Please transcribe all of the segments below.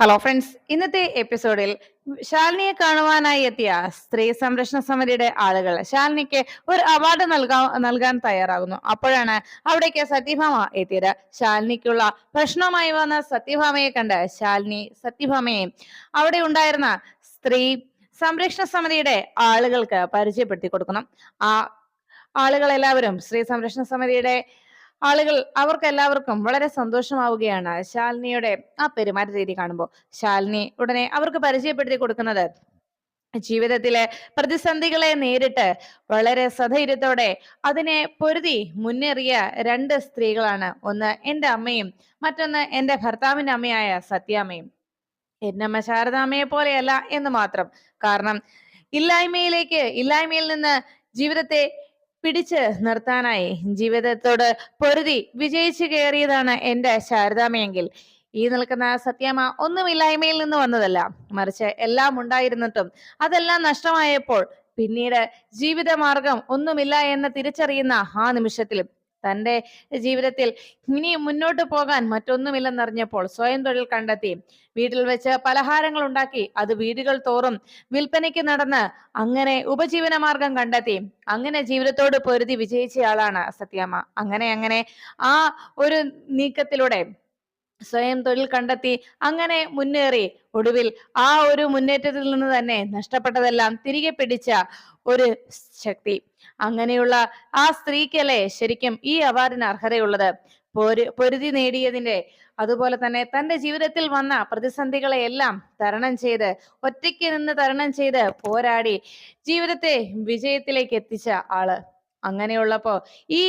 Hello friends ഇന്നത്തെ എപ്പിസോഡിൽ ശാലിനിയെ കാണുവാനായി എത്തിയ സ്ത്രീ സംരക്ഷണ സമിതിയുടെ ആളുകൾ ശാലിനിക്ക് ഒരു അവാർഡ് നൽകാൻ നൽകാൻ തയ്യാറാകുന്നു. അപ്പോഴാണ് അവിടേക്ക് സത്യഭാമ എത്തിയത്. ശാലിനിക്കുള്ള പ്രശ്നമായി വന്ന സത്യഭാമയെ കണ്ട് ശാലിനി സത്യഭാമയെ അവിടെ ഉണ്ടായിരുന്ന സ്ത്രീ സംരക്ഷണ സമിതിയുടെ ആളുകൾക്ക് പരിചയപ്പെടുത്തി കൊടുക്കണം. ആ ആളുകളെല്ലാവരും സ്ത്രീ സംരക്ഷണ സമിതിയുടെ ആളുകൾ അവർക്ക് എല്ലാവർക്കും വളരെ സന്തോഷമാവുകയാണ് ശാലിനിയുടെ ആ പെരുമാറ്റ രീതി കാണുമ്പോൾ. ശാലിനി ഉടനെ അവർക്ക് പരിചയപ്പെടുത്തി കൊടുക്കുന്നത് ജീവിതത്തിലെ പ്രതിസന്ധികളെ നേരിട്ട് വളരെ സധൈര്യത്തോടെ അതിനെ പൊരുതി മുന്നേറിയ രണ്ട് സ്ത്രീകളാണ്. ഒന്ന് എന്റെ അമ്മയും മറ്റൊന്ന് എന്റെ ഭർത്താവിന്റെ അമ്മയായ സത്യാമ്മയും. എന്നമ്മ ശാരദാമ്മയെ പോലെയല്ല എന്ന് മാത്രം. കാരണം ഇല്ലായ്മയിലേക്ക് ഇല്ലായ്മയിൽ നിന്ന് ജീവിതത്തെ പിടിച്ച് നിർത്താനായി ജീവിതത്തോട് പൊരുതി വിജയിച്ചു കയറിയതാണ് എന്റെ ശാരദാമയെങ്കിൽ. ഈ നിൽക്കുന്ന സത്യമ്മ ഒന്നുമില്ലായ്മയിൽ നിന്ന് വന്നതല്ല. മറിച്ച് എല്ലാം ഉണ്ടായിരുന്നിട്ടും അതെല്ലാം നഷ്ടമായപ്പോൾ പിന്നീട് ജീവിതമാർഗം ഒന്നുമില്ല എന്ന് തിരിച്ചറിയുന്ന ആ നിമിഷത്തിലും തന്റെ ജീവിതത്തിൽ ഇനി മുന്നോട്ട് പോകാൻ മറ്റൊന്നുമില്ലെന്നറിഞ്ഞപ്പോൾ സ്വയം തൊഴിൽ കണ്ടെത്തി. വീട്ടിൽ വെച്ച് പലഹാരങ്ങൾ ഉണ്ടാക്കി. അത് വീടുകൾ തോറും വിൽപ്പനയ്ക്ക് നടന്ന് അങ്ങനെ ഉപജീവന മാർഗം കണ്ടെത്തി. അങ്ങനെ ജീവിതത്തോട് പൊരുതി വിജയിച്ചയാളാണ് സത്യാമ്മ. അങ്ങനെ അങ്ങനെ ആ ഒരു നീക്കത്തിലൂടെ സ്വയം തൊഴിൽ കണ്ടെത്തി അങ്ങനെ മുന്നേറി. ഒടുവിൽ ആ ഒരു മുന്നേറ്റത്തിൽ നിന്ന് തന്നെ നഷ്ടപ്പെട്ടതെല്ലാം തിരികെ പിടിച്ച ഒരു ശക്തി. അങ്ങനെയുള്ള ആ സ്ത്രീക്കല്ലേ ശരിക്കും ഈ അവാർഡിന് അർഹതയുള്ളത്. പൊരു പൊരുതി നേടിയതിന്റെ അതുപോലെ തന്നെ തന്റെ ജീവിതത്തിൽ വന്ന പ്രതിസന്ധികളെ എല്ലാം തരണം ചെയ്ത് ഒറ്റയ്ക്ക് നിന്ന് തരണം ചെയ്ത് പോരാടി ജീവിതത്തെ വിജയത്തിലേക്ക് എത്തിച്ച ആൾ. അങ്ങനെയുള്ളപ്പോ ഈ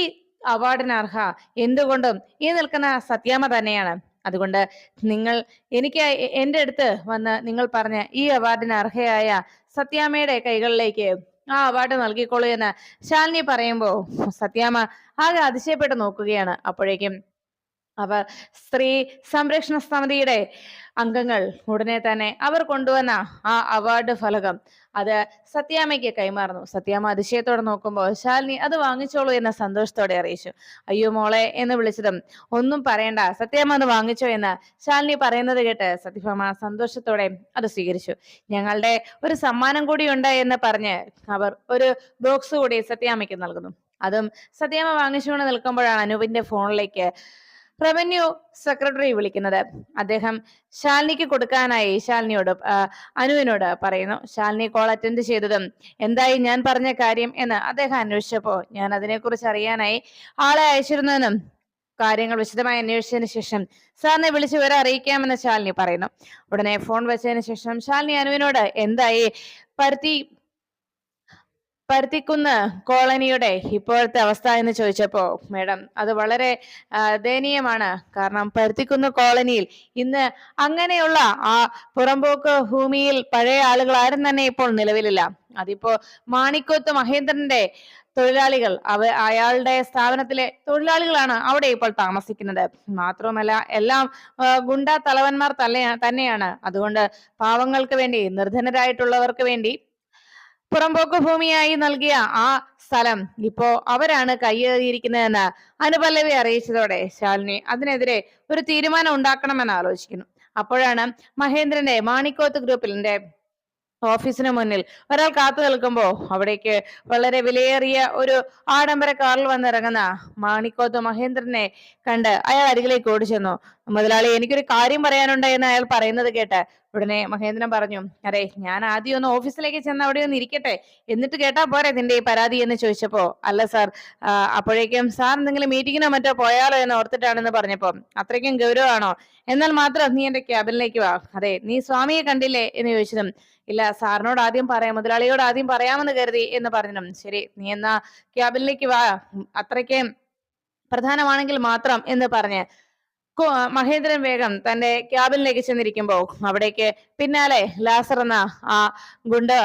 അവാർഡിന് അർഹ എന്തുകൊണ്ടും ഈ നിൽക്കുന്ന സത്യാമ്മ തന്നെയാണ്. അതുകൊണ്ട് നിങ്ങൾ എനിക്ക് എന്റെ അടുത്ത് വന്ന് നിങ്ങൾ പറഞ്ഞ ഈ അവാർഡിന് അർഹയായ സത്യാമ്മയുടെ കൈകളിലേക്ക് ആ അവാർഡ് നൽകിക്കോളൂ എന്ന് ശാലിനി പറയുമ്പോൾ സത്യാമ്മ ആകെ അതിശയപ്പെട്ട് നോക്കുകയാണ്. അപ്പോഴേക്കും അവർ സ്ത്രീ സംരക്ഷണ സമിതിയുടെ അംഗങ്ങൾ ഉടനെ തന്നെ അവർ കൊണ്ടുവന്ന ആ അവാർഡ് ഫലകം. അത് സത്യാമ്മയ്ക്ക് കൈമാറുന്നു. സത്യാമ്മ അതിശയത്തോടെ നോക്കുമ്പോൾ ശാലിനി അത് വാങ്ങിച്ചോളൂ എന്ന സന്തോഷത്തോടെ അറിയിച്ചു. അയ്യോ മോളെ എന്ന് വിളിച്ചതും ഒന്നും പറയണ്ട. സത്യാമ്മ അത് വാങ്ങിച്ചോ എന്ന് ശാലിനി പറയുന്നത് കേട്ട് സത്യഭാമ സന്തോഷത്തോടെ അത് സ്വീകരിച്ചു. ഞങ്ങളുടെ ഒരു സമ്മാനം കൂടി ഉണ്ട് എന്ന് പറഞ്ഞ് അവർ ഒരു ബോക്സ് കൂടി സത്യാമ്മയ്ക്ക് നൽകുന്നു. അതും സത്യാമ്മ വാങ്ങിച്ചുകൊണ്ട് നിൽക്കുമ്പോഴാണ് അനൂപിന്റെ ഫോണിലേക്ക് റവന്യൂ സെക്രട്ടറി വിളിക്കുന്നത്. അദ്ദേഹം ശാലിനിക്ക് കൊടുക്കാനായി ശാലിനിയോട് അനുവിനോട് പറയുന്നു. ശാലിനി കോൾ അറ്റൻഡ് ചെയ്തതും എന്തായി ഞാൻ പറഞ്ഞ കാര്യം എന്ന് അദ്ദേഹം അന്വേഷിച്ചപ്പോ ഞാൻ അതിനെക്കുറിച്ച് അറിയാനായി ആളെ അയച്ചിരുന്നതിനും കാര്യങ്ങൾ വിശദമായി അന്വേഷിച്ചതിന് ശേഷം സാറിനെ വിളിച്ചു വരെ അറിയിക്കാമെന്ന് ശാലിനി പറയുന്നു. ഉടനെ ഫോൺ വെച്ചതിന് ശേഷം ശാലിനി അനുവിനോട് എന്തായി? പരുത്തി പരുത്തിക്കുന്ന് കോളനിയുടെ ഇപ്പോഴത്തെ അവസ്ഥ എന്ന് ചോദിച്ചപ്പോ മേഡം അത് വളരെ ദയനീയമാണ്. കാരണം പരുത്തിക്കുന്ന് കോളനിയിൽ ഇന്ന് അങ്ങനെയുള്ള ആ പുറമ്പോക്ക് ഭൂമിയിൽ പഴയ ആളുകൾ ആരും തന്നെ ഇപ്പോൾ നിലവിലില്ല. അതിപ്പോ മാണിക്കോത്ത് മഹേന്ദ്രന്റെ തൊഴിലാളികൾ അവ അയാളുടെ സ്ഥാപനത്തിലെ തൊഴിലാളികളാണ് അവിടെ ഇപ്പോൾ താമസിക്കുന്നത്. മാത്രവുമല്ല എല്ലാം ഗുണ്ട തലവന്മാർ തന്നെയാണ്. അതുകൊണ്ട് പാവങ്ങൾക്ക് വേണ്ടി നിർധനരായിട്ടുള്ളവർക്ക് വേണ്ടി പുറമ്പോക്ക് ഭൂമിയായി നൽകിയ ആ സ്ഥലം ഇപ്പോ അവരാണ് കയ്യേറിയിരിക്കുന്നതെന്ന് അനുപല്ലവി അറിയിച്ചതോടെ ശാലിനി അതിനെതിരെ ഒരു തീരുമാനം ഉണ്ടാക്കണമെന്ന് ആലോചിക്കുന്നു. അപ്പോഴാണ് മഹേന്ദ്രന്റെ മാണിക്കോത്ത് ഗ്രൂപ്പിലിന്റെ ഓഫീസിന് മുന്നിൽ ഒരാൾ കാത്തു നിൽക്കുമ്പോ അവിടേക്ക് വളരെ വിലയേറിയ ഒരു ആഡംബര കാറിൽ വന്നിറങ്ങുന്ന മാണിക്കോത്ത് മഹേന്ദ്രനെ കണ്ട് അയാൾ അരികിലേക്ക് ഓടിച്ചെന്നു. മുതലാളി എനിക്കൊരു കാര്യം പറയാനുണ്ട് എന്ന് അയാൾ പറയുന്നത് കേട്ട് ഉടനെ മഹേന്ദ്രൻ പറഞ്ഞു അതെ ഞാൻ ആദ്യം ഒന്ന് ഓഫീസിലേക്ക് ചെന്ന് അവിടെ ഒന്ന് ഇരിക്കട്ടെ. എന്നിട്ട് കേട്ടാ പോരെ നിന്റെ ഈ പരാതി എന്ന് ചോദിച്ചപ്പോ. അല്ല സാർ അപ്പോഴേക്കും സാർ എന്തെങ്കിലും മീറ്റിങ്ങിനോ മറ്റോ പോയാലോ എന്ന് ഓർത്തിട്ടാണെന്ന് പറഞ്ഞപ്പോ അത്രയ്ക്കും ഗൗരവമാണോ? എന്നാൽ മാത്രം നീ എന്റെ ക്യാബിനിലേക്ക് വാ. അതെ നീ സ്വാമിയെ കണ്ടില്ലേ? എന്ന് ചോദിച്ചതും ഇല്ല സാറിനോട് ആദ്യം പറയാം മുതലാളിയോട് ആദ്യം പറയാമെന്ന് കരുതി എന്ന് പറഞ്ഞു ശരി നീ എന്നാ ക്യാബിനിലേക്ക് വാ. അത്രയ്ക്ക് പ്രധാനമാണെങ്കിൽ മാത്രം എന്ന് പറഞ്ഞ് മഹേന്ദ്രൻ വേഗം തന്റെ ക്യാബിനിലേക്ക് ചെന്നിരിക്കുമ്പോ അവിടേക്ക് പിന്നാലെ ലാസർ എന്ന ആ ഗുണ്ട്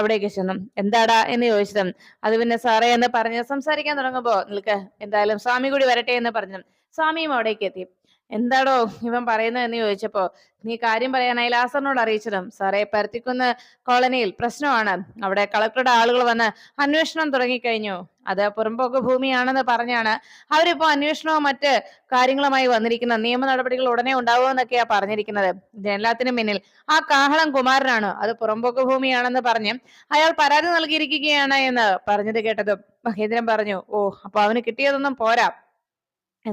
അവിടേക്ക് ചെന്നു. എന്താടാ എന്ന് ചോദിച്ചതും അത് പിന്നെ സാറേ എന്ന് പറഞ്ഞ് സംസാരിക്കാൻ തുടങ്ങുമ്പോ നിൽക്ക് എന്തായാലും സ്വാമി കൂടി വരട്ടെ എന്ന് പറഞ്ഞു സ്വാമിയും അവിടേക്ക് എത്തി. എന്താടോ ഇവൻ പറയുന്നത് എന്ന് ചോദിച്ചപ്പോ നീ കാര്യം പറയാനായി ലാസറിനോട് അറിയിച്ചതും. സാറേ പരുത്തിക്കുന്ന് കോളനിയിൽ പ്രശ്നമാണ്. അവിടെ കളക്ടറുടെ ആളുകൾ വന്ന് അന്വേഷണം തുടങ്ങിക്കഴിഞ്ഞു. അത് പുറമ്പോക്ക് ഭൂമിയാണെന്ന് പറഞ്ഞാണ് അവരിപ്പോ അന്വേഷണവും മറ്റ് കാര്യങ്ങളുമായി വന്നിരിക്കുന്ന നിയമ നടപടികൾ ഉടനെ ഉണ്ടാവുമെന്നൊക്കെയാ പറഞ്ഞിരിക്കുന്നത്. ഇതിനെല്ലാത്തിനും പിന്നിൽ ആ കാഹളം കുമാരനാണ്. അത് പുറമ്പോക്ക് ഭൂമിയാണെന്ന് പറഞ്ഞ് അയാൾ പരാതി നൽകിയിരിക്കുകയാണ് എന്ന് പറഞ്ഞത് കേട്ടതും മഹേന്ദ്രൻ പറഞ്ഞു ഓ അപ്പൊ അവന് കിട്ടിയതൊന്നും പോരാ.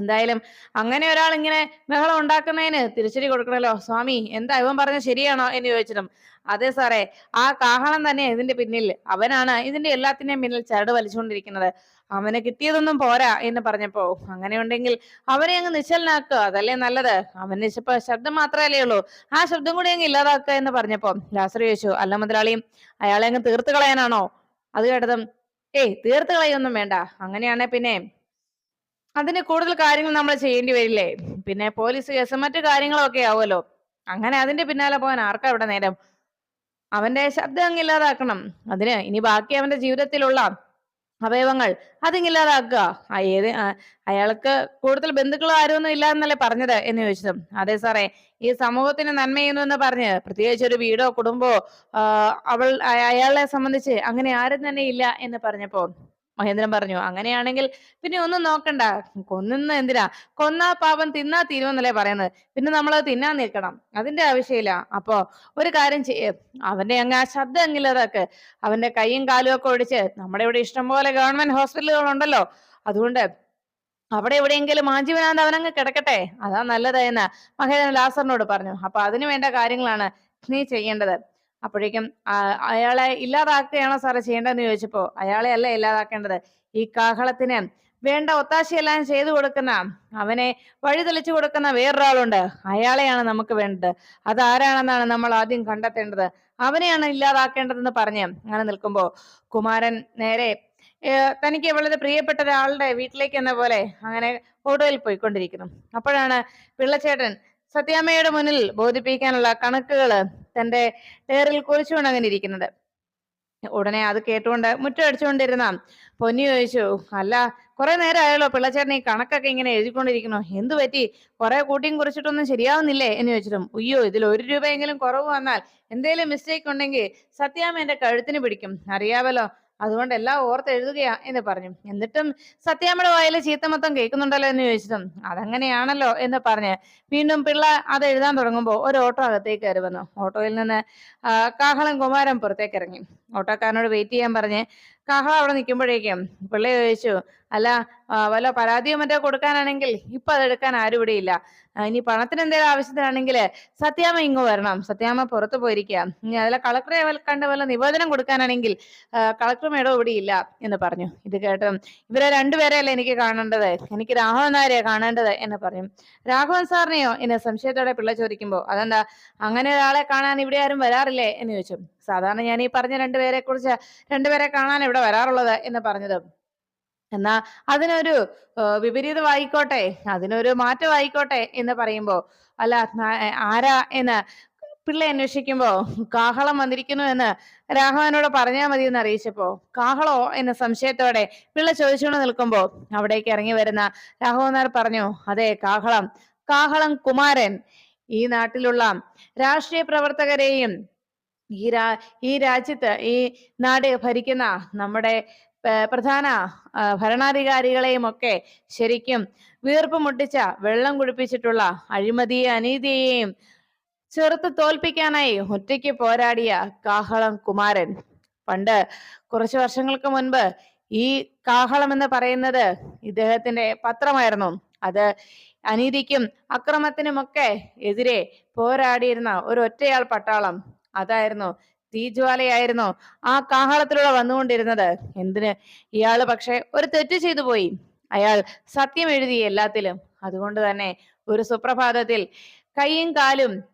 എന്തായാലും അങ്ങനെ ഒരാൾ ഇങ്ങനെ ബഹളം ഉണ്ടാക്കുന്നതിന് തിരിച്ചടി കൊടുക്കണല്ലോ. സ്വാമി എന്താ ഇവൻ പറഞ്ഞ ശരിയാണോ എന്ന് ചോദിച്ചിട്ടും. അതെ സാറേ ആ കാഹളം തന്നെ ഇതിന്റെ പിന്നിൽ. അവനാണ് ഇതിന്റെ എല്ലാത്തിന്റെയും പിന്നിൽ ചരട് വലിച്ചുകൊണ്ടിരിക്കുന്നത്. അവന് കിട്ടിയതൊന്നും പോരാ എന്ന് പറഞ്ഞപ്പോ അങ്ങനെ ഉണ്ടെങ്കിൽ അവനെ അങ്ങ് നിശ്ചലനാക്കുക അതല്ലേ നല്ലത്? അവൻ ഇപ്പൊ ശബ്ദം മാത്രമല്ലേ ഉള്ളൂ. ആ ശബ്ദം കൂടി അങ്ങ് ഇല്ലാതാക്കുക എന്ന് പറഞ്ഞപ്പോ ലാസർ ചോദിച്ചു അല്ല മുതലാളിയും അയാളെ അങ്ങ് തീർത്ത് കളയാനാണോ? അത് കേട്ടതും ഏയ് തീർത്ത് കളയൊന്നും വേണ്ട. അങ്ങനെയാണെ പിന്നെ അതിന് കൂടുതൽ കാര്യങ്ങൾ നമ്മൾ ചെയ്യേണ്ടി വരില്ലേ? പിന്നെ പോലീസ് കേസ് മറ്റു കാര്യങ്ങളൊക്കെ ആവുമല്ലോ. അങ്ങനെ അതിന്റെ പിന്നാലെ പോകാൻ ആർക്കാ ഇവിടെ നേരം? അവന്റെ ശബ്ദം അങ്ങ് ഇല്ലാതാക്കണം. അതിന് ഇനി ബാക്കി അവന്റെ ജീവിതത്തിലുള്ള അവയവങ്ങൾ അതിങ്ങില്ലാതാക്കുക ഏത് അയാൾക്ക് കൂടുതൽ ബന്ധുക്കൾ ആരൊന്നും ഇല്ല എന്നല്ലേ പറഞ്ഞത് എന്ന് ചോദിച്ചതും. അതെ സാറേ ഈ സമൂഹത്തിന് നന്മ ചെയ്യുന്നു എന്ന് പറഞ്ഞ് പ്രത്യേകിച്ച് ഒരു വീടോ കുടുംബോ അവൾ അയ- അയാളെ സംബന്ധിച്ച് അങ്ങനെ ആരും തന്നെ ഇല്ല എന്ന് പറഞ്ഞപ്പോ മഹേന്ദ്രൻ പറഞ്ഞു അങ്ങനെയാണെങ്കിൽ പിന്നെ ഒന്നും നോക്കണ്ട. കൊന്നുന്ന എന്തിനാ? കൊന്നാ പാപം തിന്നാ തീരുമെന്നല്ലേ പറയുന്നത്. പിന്നെ നമ്മൾ തിന്നാൻ നിൽക്കണം. അതിന്റെ ആവശ്യമില്ല. അപ്പോ ഒരു കാര്യം ചെയ്യ്. അവന്റെ അങ്ങ് ആ ശബ്ദം എങ്കിലതൊക്കെ അവന്റെ കൈയും കാലും ഒക്കെ ഒടിച്ച്. നമ്മുടെ ഇവിടെ ഇഷ്ടംപോലെ ഗവൺമെന്റ് ഹോസ്പിറ്റലുകൾ ഉണ്ടല്ലോ അതുകൊണ്ട് അവിടെ എവിടെയെങ്കിലും ആജീവനാന്ത അവനങ്ങ് കിടക്കട്ടെ. അതാ നല്ലത് എന്ന് മഹേന്ദ്രൻ ലാസറിനോട് പറഞ്ഞു. അപ്പൊ അതിനു വേണ്ട കാര്യങ്ങളാണ് നീ ചെയ്യേണ്ടത്. അപ്പോഴേക്കും അയാളെ ഇല്ലാതാക്കുകയാണോ സാറേ ചെയ്യേണ്ടതെന്ന് ചോദിച്ചപ്പോ അയാളെ അല്ല ഇല്ലാതാക്കേണ്ടത്. ഈ കാഹളത്തിന് വേണ്ട ഒത്താശയെല്ലാം ചെയ്തു കൊടുക്കുന്ന അവനെ വഴി തെളിച്ചു കൊടുക്കുന്ന വേറൊരാളുണ്ട്. അയാളെയാണ് നമുക്ക് വേണ്ടത്. അത് ആരാണെന്നാണ് നമ്മൾ ആദ്യം കണ്ടെത്തേണ്ടത്. അവനെയാണ് ഇല്ലാതാക്കേണ്ടതെന്ന് പറഞ്ഞ് അങ്ങനെ നിൽക്കുമ്പോ കുമാരൻ നേരെ തനിക്ക് വളരെ പ്രിയപ്പെട്ട ഒരാളുടെ വീട്ടിലേക്ക് എന്ന പോലെ അങ്ങനെ ഓട്ടോയിൽ പോയിക്കൊണ്ടിരിക്കുന്നു. അപ്പോഴാണ് പിള്ളച്ചേട്ടൻ സത്യാമ്മയുടെ മുന്നിൽ ബോധിപ്പിക്കാനുള്ള കണക്കുകൾ തന്റെ ടേറിൽ കുറിച്ചുകൊണ്ട് അങ്ങനെ ഇരിക്കുന്നത്. ഉടനെ അത് കേട്ടുകൊണ്ട് മുറ്റടിച്ചുകൊണ്ടിരുന്ന പൊന്നി ചോദിച്ചു അല്ല കുറെ നേരമായല്ലോ പിള്ളച്ചേട്ടൻ ഈ കണക്കൊക്കെ ഇങ്ങനെ എഴുതിക്കൊണ്ടിരിക്കണോ എന്തു പറ്റി? കുറെ കൂട്ടിയും കുറിച്ചിട്ടൊന്നും ശരിയാവുന്നില്ലേ? എന്ന് ചോദിച്ചിട്ടും അയ്യോ ഇതിൽ ഒരു രൂപയെങ്കിലും കുറവ് വന്നാൽ എന്തേലും മിസ്റ്റേക്ക് ഉണ്ടെങ്കിൽ സത്യാമ്മ എന്റെ കഴുത്തിന് പിടിക്കും. അറിയാവല്ലോ അതുകൊണ്ട് എല്ലാം ഓർത്ത് എഴുതുകയാ എന്ന് പറഞ്ഞു. എന്നിട്ടും സത്യാമ്മയുടെ വായിലെ ചീത്ത മൊത്തം കേൾക്കുന്നുണ്ടല്ലോ എന്ന് ചോദിച്ചിട്ടും അതങ്ങനെയാണല്ലോ എന്ന് പറഞ്ഞ് വീണ്ടും പിള്ള അത് എഴുതാൻ തുടങ്ങുമ്പോൾ ഒരു ഓട്ടോ അകത്തേക്ക് കയറി വന്നു. ഓട്ടോയിൽ നിന്ന് കാഹളം കുമാരൻ പുറത്തേക്ക് ഇറങ്ങി. ഓട്ടോക്കാരനോട് വെയിറ്റ് ചെയ്യാൻ പറഞ്ഞ് കാഹളം അവിടെ നിൽക്കുമ്പോഴേക്കും പിള്ള ചോദിച്ചു അല്ല വല്ല പരാതിയോ മറ്റോ കൊടുക്കാനാണെങ്കിൽ ഇപ്പൊ അതെടുക്കാൻ ആരും ഇവിടെ ഇല്ല. ഇനി പണത്തിന് എന്തെങ്കിലും ആവശ്യത്തിനാണെങ്കിൽ സത്യാമ ഇങ്ങ് വരണം. സത്യാമ പുറത്തു പോയിരിക്കുക. ഇനി അതിലെ കളക്ടറെ കണ്ട് വല്ല നിവേദനം കൊടുക്കാനാണെങ്കിൽ കളക്ടർ മേഡം ഇവിടെ ഇല്ല എന്ന് പറഞ്ഞു. ഇത് കേട്ട് ഇവരെ രണ്ടുപേരെയല്ലേ എനിക്ക് കാണേണ്ടത്? എനിക്ക് രാഘവൻ നായരെ കാണേണ്ടത് എന്ന് പറഞ്ഞു. രാഘവൻ സാറിനെയോ? എന്നെ സംശയത്തോടെ പിള്ള ചോദിക്കുമ്പോൾ അതെന്താ അങ്ങനെ ഒരാളെ കാണാൻ ഇവിടെ ആരും വരാറില്ലേ? എന്ന് ചോദിച്ചു. സാധാരണ ഞാൻ ഈ പറഞ്ഞ രണ്ടുപേരെ കുറിച്ച് രണ്ടുപേരെ കാണാൻ ഇവിടെ വരാറുള്ളത് എന്ന് പറഞ്ഞത്. എന്നാ അതിനൊരു വിപരീതമായിക്കോട്ടെ അതിനൊരു മാറ്റമായിക്കോട്ടെ എന്ന് പറയുമ്പോ അല്ല ആരാ എന്ന് പിള്ള അന്വേഷിക്കുമ്പോ കാഹളം വന്നിരിക്കുന്നു എന്ന് രാഘവനോട് പറഞ്ഞാൽ മതി എന്ന് അറിയിച്ചപ്പോ കാഹളോ എന്ന സംശയത്തോടെ പിള്ള ചോദിച്ചുകൊണ്ട് നിൽക്കുമ്പോ അവിടേക്ക് ഇറങ്ങി വരുന്ന രാഘവൻ നായർ പറഞ്ഞു അതെ കാഹളം കാഹളം കുമാരൻ ഈ നാട്ടിലുള്ള രാഷ്ട്രീയ പ്രവർത്തകരെയും ഈ രാ ഈ രാജ്യത്ത് ഈ നാട് ഭരിക്കുന്ന നമ്മുടെ പ്രധാന ഭരണാധികാരികളെയും ഒക്കെ ശരിക്കും വീർപ്പ് മുട്ടിച്ച വെള്ളം കുടിപ്പിച്ചിട്ടുള്ള അഴിമതിയെ അനീതിയെയും ചെറുത്ത് തോൽപ്പിക്കാനായി ഒറ്റയ്ക്ക് പോരാടിയ കാഹളം കുമാരൻ. പണ്ട് കുറച്ചു വർഷങ്ങൾക്ക് മുൻപ് ഈ കാഹളം എന്ന് പറയുന്നത് ഇദ്ദേഹത്തിന്റെ പത്രമായിരുന്നു. അത് അനീതിക്കും അക്രമത്തിനുമൊക്കെ എതിരെ പോരാടിയിരുന്ന ഒരു ഒറ്റയാൾ പട്ടാളം. അതായിരുന്നു തീജ്വാലയായിരുന്നു ആ കാഹളത്തിലൂടെ വന്നുകൊണ്ടിരുന്നത്. എന്തിന്? ഇയാൾ പക്ഷെ ഒരു തെറ്റ് ചെയ്തു പോയി. അയാൾ സത്യം എഴുതി എല്ലാത്തിലും. അതുകൊണ്ട് തന്നെ ഒരു സുപ്രഭാതത്തിൽ കൈയും കാലും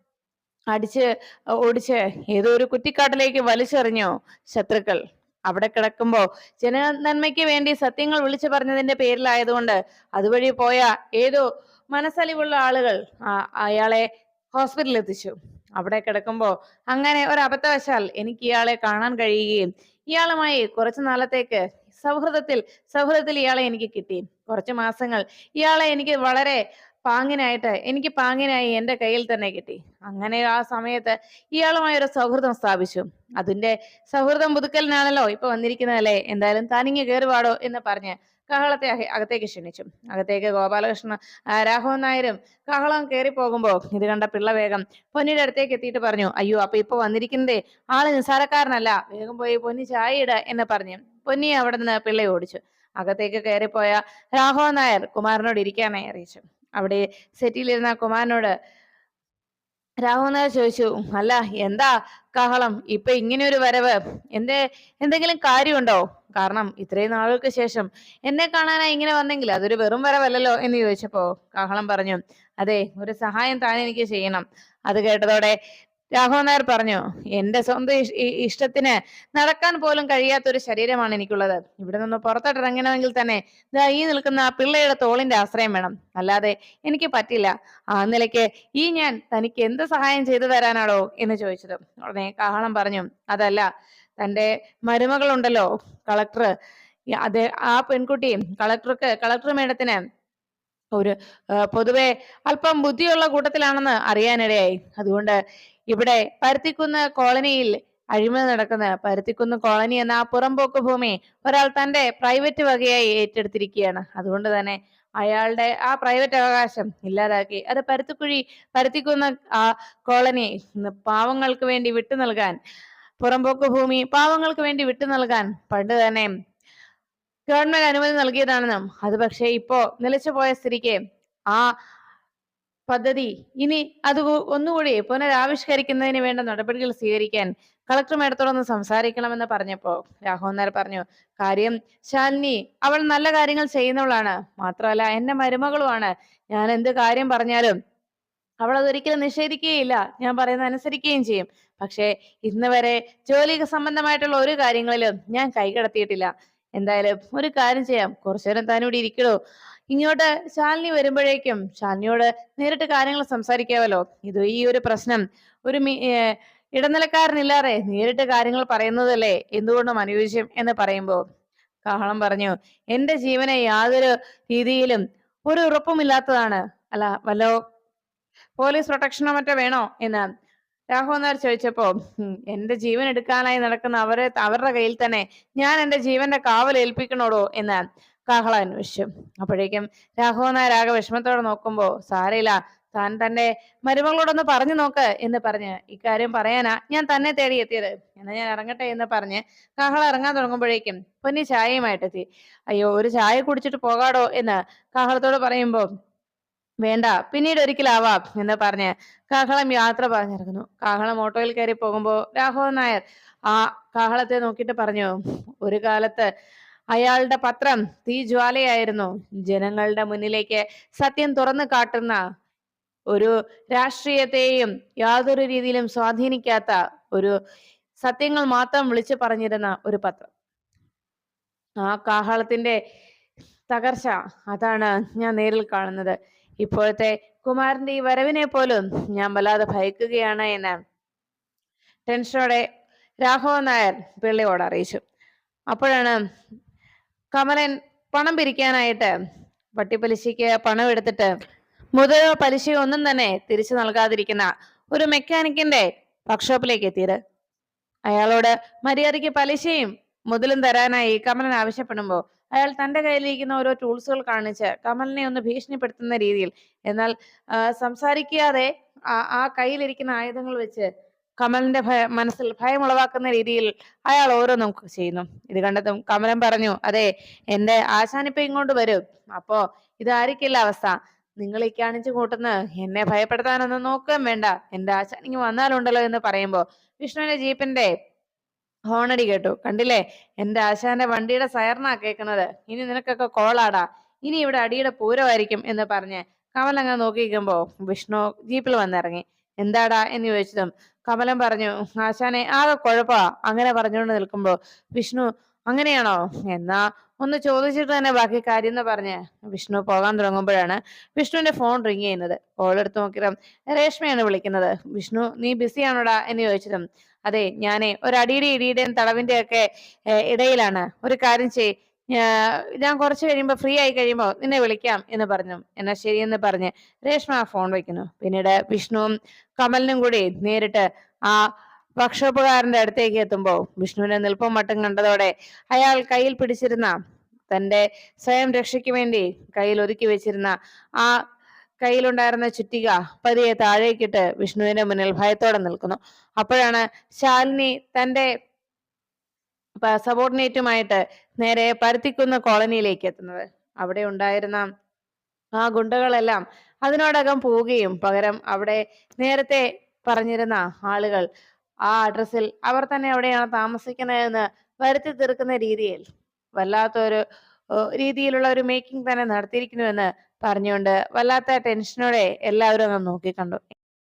അടിച്ച് ഓടിച്ച് ഏതോ ഒരു കുറ്റിക്കാട്ടിലേക്ക് വലിച്ചെറിഞ്ഞു ശത്രുക്കൾ. അവിടെ കിടക്കുമ്പോ ജന നന്മയ്ക്ക് വേണ്ടി സത്യങ്ങൾ വിളിച്ചു പറഞ്ഞതിന്റെ പേരിലായതുകൊണ്ട് അതുവഴി പോയ ഏതോ മനസ്സലിവുള്ള ആളുകൾ അയാളെ ഹോസ്പിറ്റലിൽ എത്തിച്ചു അവിടെ കിടക്കുമ്പോ അങ്ങനെ ഒരു അബദ്ധവശാൽ എനിക്ക് ഇയാളെ കാണാൻ കഴിയുകയും ഇയാളുമായി കുറച്ചു നാളത്തേക്ക് സൗഹൃദത്തിൽ സൗഹൃദത്തിൽ ഇയാളെ എനിക്ക് കിട്ടി. കുറച്ചു മാസങ്ങൾ ഇയാളെ എനിക്ക് വളരെ പാങ്ങിനായിട്ട് എനിക്ക് പാങ്ങിനായി എന്റെ കയ്യിൽ തന്നെ കിട്ടി. അങ്ങനെ ആ സമയത്ത് ഇയാളുമായി ഒരു സൗഹൃദം സ്ഥാപിച്ചു. അതിന്റെ സൗഹൃദം പുതുക്കലിനാണല്ലോ ഇപ്പൊ വന്നിരിക്കുന്നതല്ലേ എന്തായാലും താനിങ്ങ് കയറുപാടോ എന്ന് പറഞ്ഞ് കാഹളത്തെ അക- അകത്തേക്ക് ക്ഷണിച്ചു. അകത്തേക്ക് ഗോപാലകൃഷ്ണ രാഘവൻ നായരും കാഹളം കയറി പോകുമ്പോ ഇത് കണ്ട പിള്ള വേഗം പൊന്നിയുടെ അടുത്തേക്ക് എത്തിയിട്ട് പറഞ്ഞു അയ്യോ അപ്പൊ ഇപ്പൊ വന്നിരിക്കുന്നതേ ആൾ നിസ്സാരക്കാരനല്ല വേഗം പോയി പൊന്നി ചായ ഇട എന്ന് പറഞ്ഞു. പൊന്നി അവിടെ നിന്ന് പിള്ളയെ ഓടിച്ചു. അകത്തേക്ക് കയറിപ്പോയ രാഘവൻ നായർ കുമാരനോട് ഇരിക്കാനായി അറിയിച്ചു. അവിടെ സെറ്റിലിരുന്ന കുമാരനോട് നായർ ചോദിച്ചു അല്ല എന്താ കാഹളം? ഇപ്പൊ ഇങ്ങനെ ഒരു വരവ്. എന്തേ എന്തെങ്കിലും കാര്യമുണ്ടോ? കാരണം ഇത്രയും നാളുകൾക്ക് ശേഷം എന്നെ കാണാനായി ഇങ്ങനെ വന്നെങ്കിൽ അതൊരു വെറും വരവല്ലല്ലോ? എന്ന് ചോദിച്ചപ്പോ കാഹളം പറഞ്ഞു അതെ ഒരു സഹായം താൻ എനിക്ക് ചെയ്യണം. അത് കേട്ടതോടെ രാഘവൻ നായർ പറഞ്ഞു എന്റെ സ്വന്തം ഇഷ്- ഇഷ്ടത്തിന് നടക്കാൻ പോലും കഴിയാത്ത ഒരു ശരീരമാണ് എനിക്കുള്ളത്. ഇവിടെ നിന്ന് പുറത്തോട്ട് ഇറങ്ങണമെങ്കിൽ തന്നെ ദാ ഈ നിൽക്കുന്ന ആ പിള്ളയുടെ തോളിന്റെ ആശ്രയം വേണം. അല്ലാതെ എനിക്ക് പറ്റില്ല. ആ നിലയ്ക്ക് ഈ ഞാൻ തനിക്ക് എന്ത് സഹായം ചെയ്തു തരാനാണോ? എന്ന് ചോദിച്ചത്. ഉടനെ കാഹളം പറഞ്ഞു അതല്ല തന്റെ മരുമകളുണ്ടല്ലോ കളക്ടർ. അതെ ആ പെൺകുട്ടി കളക്ടർക്ക് കളക്ടർ മേഡത്തിന് ഒരു പൊതുവെ അല്പം ബുദ്ധിയുള്ള കൂട്ടത്തിലാണെന്ന് അറിയാനിടയായി. അതുകൊണ്ട് ഇവിടെ പരുത്തിക്കുന്ന് കോളനിയിൽ അഴിമതി നടക്കുന്ന പരുത്തിക്കുന്ന് കോളനി എന്ന ആ പുറംപോക്ക് ഭൂമി ഒരാൾ തന്റെ പ്രൈവറ്റ് വകയായി ഏറ്റെടുത്തിരിക്കുകയാണ്. അതുകൊണ്ട് തന്നെ അയാളുടെ ആ പ്രൈവറ്റ് അവകാശം ഇല്ലാതാക്കി. അത് പരുത്തിക്കുഴി പരുത്തിക്കുന്ന ആ കോളനി പാവങ്ങൾക്ക് വേണ്ടി വിട്ടു നൽകാൻ പുറംപോക്ക് ഭൂമി പാവങ്ങൾക്ക് വേണ്ടി വിട്ടു നൽകാൻ പണ്ട് തന്നെ ഗവൺമെന്റ് അനുമതി നൽകിയതാണെന്നും അത് പക്ഷേ ഇപ്പോ നിലച്ചു പോയ സ്ഥിതിക്ക് ആ പദ്ധതി. ഇനി അത് ഒന്നുകൂടി പുനരാവിഷ്കരിക്കുന്നതിന് വേണ്ട നടപടികൾ സ്വീകരിക്കാൻ കളക്ടർ മേഡത്തോടൊന്ന് സംസാരിക്കണമെന്ന് പറഞ്ഞപ്പോ രാഘവൻ നായർ പറഞ്ഞു കാര്യം ശാലിനി അവൾ നല്ല കാര്യങ്ങൾ ചെയ്യുന്നവളാണ്. മാത്രമല്ല എന്റെ മരുമകളുമാണ്. ഞാൻ എന്ത് കാര്യം പറഞ്ഞാലും അവൾ അതൊരിക്കലും നിഷേധിക്കുകയില്ല. ഞാൻ പറയുന്നത് അനുസരിക്കുകയും ചെയ്യും. പക്ഷേ ഇന്ന് വരെ ജോലി സംബന്ധമായിട്ടുള്ള ഒരു കാര്യങ്ങളിലും ഞാൻ കൈകടത്തിയിട്ടില്ല എന്തായാലും ഒരു കാര്യം ചെയ്യാം. കുറച്ചു നേരം താനിവിടെ ഇരിക്കണോ? ഇങ്ങോട്ട് ശാലിനി വരുമ്പോഴേക്കും ശാലിനിയോട് നേരിട്ട് കാര്യങ്ങൾ സംസാരിക്കാമല്ലോ ഇത് ഈ ഒരു പ്രശ്നം. ഒരു ഇടനിലക്കാരനില്ലാതെ നേരിട്ട് കാര്യങ്ങൾ പറയുന്നതല്ലേ? എന്തുകൊണ്ടും അനുയോജ്യം എന്ന് പറയുമ്പോ കാഹളം പറഞ്ഞു എന്റെ ജീവനെ യാതൊരു രീതിയിലും ഒരു ഉറപ്പുമില്ലാത്തതാണ്. അല്ല വല്ലോ പോലീസ് പ്രൊട്ടക്ഷനോ മറ്റോ വേണോ? എന്ന് രാഘവൻ നായർ ചോദിച്ചപ്പോ "ഉം, എന്റെ ജീവൻ എടുക്കാനായി നടക്കുന്ന അവരെ അവരുടെ കയ്യിൽ തന്നെ ഞാൻ എന്റെ ജീവന്റെ കാവൽ ഏൽപ്പിക്കണോടോ? എന്ന് കാഹള അന്വേഷിച്ചു. അപ്പോഴേക്കും രാഘവൻ നായർ ആകെ വിഷമത്തോടെ നോക്കുമ്പോ സാരയില്ല താൻ തന്റെ മരുമകളോടൊന്ന് പറഞ്ഞു നോക്ക് എന്ന് പറഞ്ഞ് ഇക്കാര്യം പറയാനാ ഞാൻ തന്നെ തേടി എത്തിയത്. എന്നാ ഞാൻ ഇറങ്ങട്ടെ എന്ന് പറഞ്ഞ് കാഹള ഇറങ്ങാൻ തുടങ്ങുമ്പോഴേക്കും പൊന്നി ചായയുമായിട്ടെത്തി അയ്യോ ഒരു ചായ കുടിച്ചിട്ട് പോകാടോ എന്ന് കാഹളത്തോട് പറയുമ്പോ വേണ്ട പിന്നീട് ഒരിക്കലാവാം എന്ന് പറഞ്ഞ് കാഹളം യാത്ര പറഞ്ഞിറങ്ങുന്നു. കാഹളം ഓട്ടോയിൽ കയറി പോകുമ്പോ രാഘവൻ നായർ ആ കാഹളത്തെ നോക്കിയിട്ട് പറഞ്ഞു ഒരു കാലത്ത് അയാളുടെ പത്രം തീജ്വാലയായിരുന്നു ജനങ്ങളുടെ മുന്നിലേക്ക് സത്യം തുറന്നു കാട്ടുന്ന ഒരു രാഷ്ട്രീയത്തെയും യാതൊരു രീതിയിലും സ്വാധീനിക്കാത്ത ഒരു സത്യങ്ങൾ മാത്രം വിളിച്ചു പറഞ്ഞിരുന്ന ഒരു പത്രം. ആ കാഹളത്തിന്റെ തകർച്ച അതാണ് ഞാൻ നേരിൽ കാണുന്നത്. ഇപ്പോഴത്തെ കുമാരന്റെ ഈ വരവിനെ പോലും ഞാൻ വല്ലാതെ ഭയക്കുകയാണ് എന്ന് ടെൻഷനോടെ രാഘവൻ നായർ പിള്ളയോട് അറിയിച്ചു. അപ്പോഴാണ് കമലൻ പണം പിരിക്കാനായിട്ട് വട്ടിപ്പലിശയ്ക്ക് പണം എടുത്തിട്ട് മുതലോ പലിശയോ ഒന്നും തന്നെ തിരിച്ചു നൽകാതിരിക്കുന്ന ഒരു മെക്കാനിക്കിന്റെ വർക്ക്ഷോപ്പിലേക്ക് എത്തിയത്. അയാളോട് മര്യാദയ്ക്ക് പലിശയും മുതലും തരാനായി കമലൻ ആവശ്യപ്പെടുമ്പോൾ അയാൾ തന്റെ കയ്യിലിരിക്കുന്ന ഓരോ ടൂൾസുകൾ കാണിച്ച് കമലിനെ ഒന്ന് ഭീഷണിപ്പെടുത്തുന്ന രീതിയിൽ എന്നാൽ സംസാരിക്കാതെ ആ കയ്യിലിരിക്കുന്ന ആയുധങ്ങൾ വെച്ച് കമലിന്റെ ഭയ മനസ്സിൽ ഭയം ഉളവാക്കുന്ന രീതിയിൽ അയാൾ ഓരോന്നും ചെയ്യുന്നു. ഇത് കണ്ടതും കമലൻ പറഞ്ഞു അതെ എന്റെ ആശാനിപ്പ ഇങ്ങോട്ട് വരും. അപ്പോ ഇതായിരിക്കില്ല അവസ്ഥ? നിങ്ങൾ ഈ കാണിച്ചു കൂട്ടുന്ന എന്നെ ഭയപ്പെടുത്താനൊന്നും നോക്കുകയും വേണ്ട. എന്റെ ആശാൻ ഇങ്ങ് വന്നാലുണ്ടല്ലോ എന്ന് പറയുമ്പോ വിഷ്ണുവിന്റെ ജീപ്പിന്റെ ഹോണടി കേട്ടു. കണ്ടില്ലേ? എന്റെ ആശാന്റെ വണ്ടിയുടെ സയർനാ കേൾക്കുന്നത്. ഇനി നിനക്കൊക്കെ കോളാടാ. ഇനി ഇവിടെ അടിയുടെ പൂരമായിരിക്കും എന്ന് പറഞ്ഞ് കമൽ അങ്ങനെ നോക്കിയിരിക്കുമ്പോ വിഷ്ണു ജീപ്പിൽ വന്നിറങ്ങി. എന്താടാ എന്ന് ചോദിച്ചതും കമലൻ പറഞ്ഞു ആശാനെ ആകെ കുഴപ്പാ. അങ്ങനെ പറഞ്ഞുകൊണ്ട് നിൽക്കുമ്പോ വിഷ്ണു അങ്ങനെയാണോ? എന്നാ ഒന്ന് ചോദിച്ചിട്ട് തന്നെ ബാക്കി കാര്യം എന്ന് പറഞ്ഞ്. വിഷ്ണു പോകാൻ തുടങ്ങുമ്പോഴാണ് വിഷ്ണുവിന്റെ ഫോൺ റിങ് ചെയ്യുന്നത്. കോൾ എടുത്ത് നോക്കിയതും രേഷ്മയാണ് വിളിക്കുന്നത്. വിഷ്ണു നീ ബിസിയാണോടാ എന്ന് ചോദിച്ചതും അതെ ഞാനേ ഒരു അടിയുടെ ഇടിയുടെയും തടവിന്റെ ഒക്കെ ഇടയിലാണ്. ഒരു കാര്യം ചെയ് ഞാ- ഞാൻ കുറച്ച് കഴിയുമ്പോൾ ഫ്രീ ആയി കഴിയുമ്പോൾ നിന്നെ വിളിക്കാം എന്ന് പറഞ്ഞു. എന്നാ ശരിയെന്ന് പറഞ്ഞ് രേഷ്മ ഫോൺ വയ്ക്കുന്നു പിന്നീട് വിഷ്ണുവും കമലിനും കൂടി നേരിട്ട് ആ വർക്ക്ഷോപ്പുകാരന്റെ അടുത്തേക്ക് എത്തുമ്പോൾ വിഷ്ണുവിനെ നിൽപ്പം മട്ടും കണ്ടതോടെ അയാൾ കയ്യിൽ പിടിച്ചിരുന്ന തന്റെ സ്വയം രക്ഷയ്ക്ക് വേണ്ടി കയ്യിൽ ഒതുക്കി വെച്ചിരുന്ന ആ കയ്യിലുണ്ടായിരുന്ന ചുറ്റിക പതിയെ താഴേക്കിട്ട് വിഷ്ണുവിന്റെ മുന്നിൽ ഭയത്തോടെ നിൽക്കുന്നു. അപ്പോഴാണ് ശാലിനി തന്റെ സബോർഡിനേറ്റുമായിട്ട് നേരെ പരുത്തിക്കുന്ന കോളനിയിലേക്ക് എത്തുന്നത്. അവിടെ ഉണ്ടായിരുന്ന ആ ഗുണ്ടകളെല്ലാം അതിനോടകം പോവുകയും പകരം അവിടെ നേരത്തെ പറഞ്ഞിരുന്ന ആളുകൾ ആ അഡ്രസ്സിൽ അവർ തന്നെ എവിടെയാണ് താമസിക്കുന്നതെന്ന് വരുത്തി തീർക്കുന്ന രീതിയിൽ വല്ലാത്തൊരു രീതിയിലുള്ള ഒരു മേക്കിംഗ് തന്നെ നടത്തിയിരിക്കുന്നുവെന്ന് പറഞ്ഞുകൊണ്ട് വല്ലാത്ത ടെൻഷനോടെ എല്ലാവരും ഒന്ന് നോക്കിക്കണ്ടു.